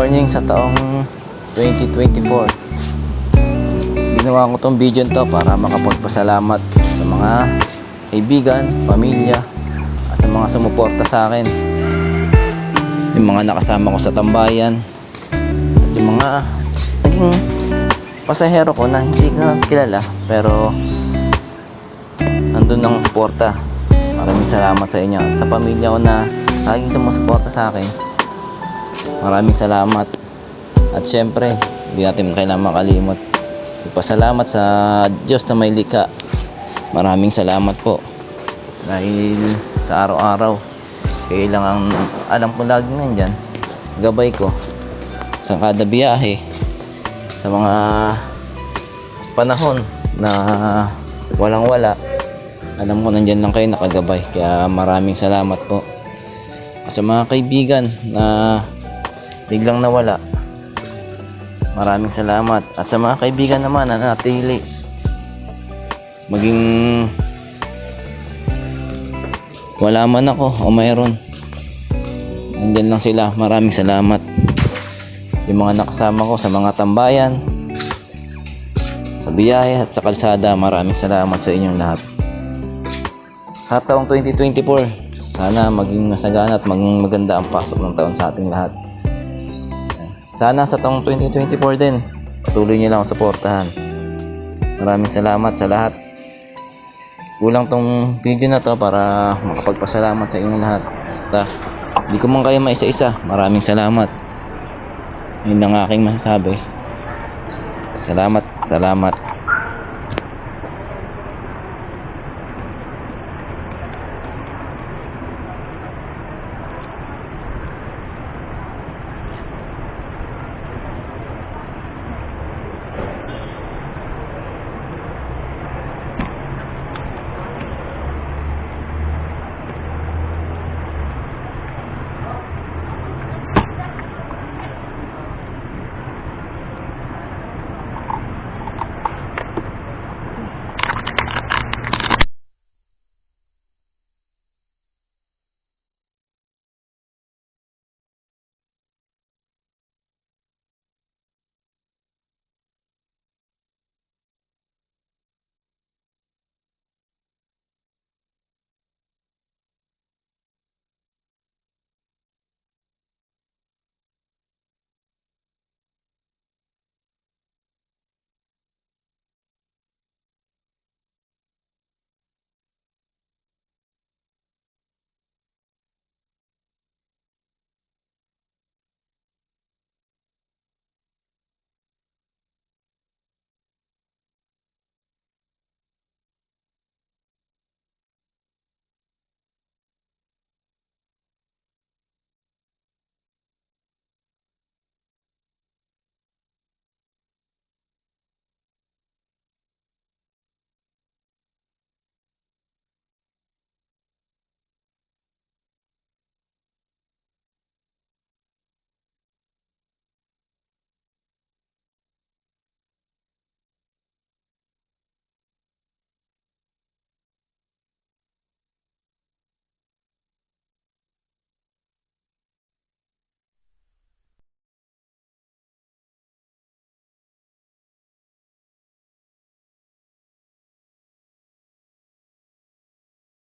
morning sa taong 2024. Ginawa ko tong video to para makapagpasalamat sa mga kaibigan, pamilya, sa mga sumuporta sa akin. Yung mga nakasama ko sa tambayan, at yung mga naging pasahero ko na hindi ko kilala pero nandun ang suporta. Maraming salamat sa inyo. At sa pamilya ko na laging sumusuporta sa akin, maraming salamat. At syempre, hindi natin kailangan makalimot. Ipasalamat sa Diyos na may likha. Maraming salamat po. Dahil sa araw-araw, kayo lang ang alam ko lagi nandyan. Gabay ko sa kada biyahe, sa mga panahon na walang wala. Alam ko nandyan lang kayo nakagabay. Kaya maraming salamat po. Sa mga kaibigan na biglang nawala, maraming salamat. At sa mga kaibigan naman na natili, maging wala man ako o mayroon. Nandyan lang sila. Maraming salamat. Yung mga nakasama ko sa mga tambayan, sa biyahe at sa kalsada, maraming salamat sa inyong lahat. Sa taong 2024, sana maging masagana at maging maganda ang pasok ng taon sa ating lahat. Sana sa taong 2024 din, patuloy niyo lang ang suportahan. Maraming salamat sa lahat. Kulang tong video na to para makapagpasalamat sa inyong lahat. Basta, di ko man kayo maisa-isa. Maraming salamat. Yun ang aking masasabi. Salamat, salamat.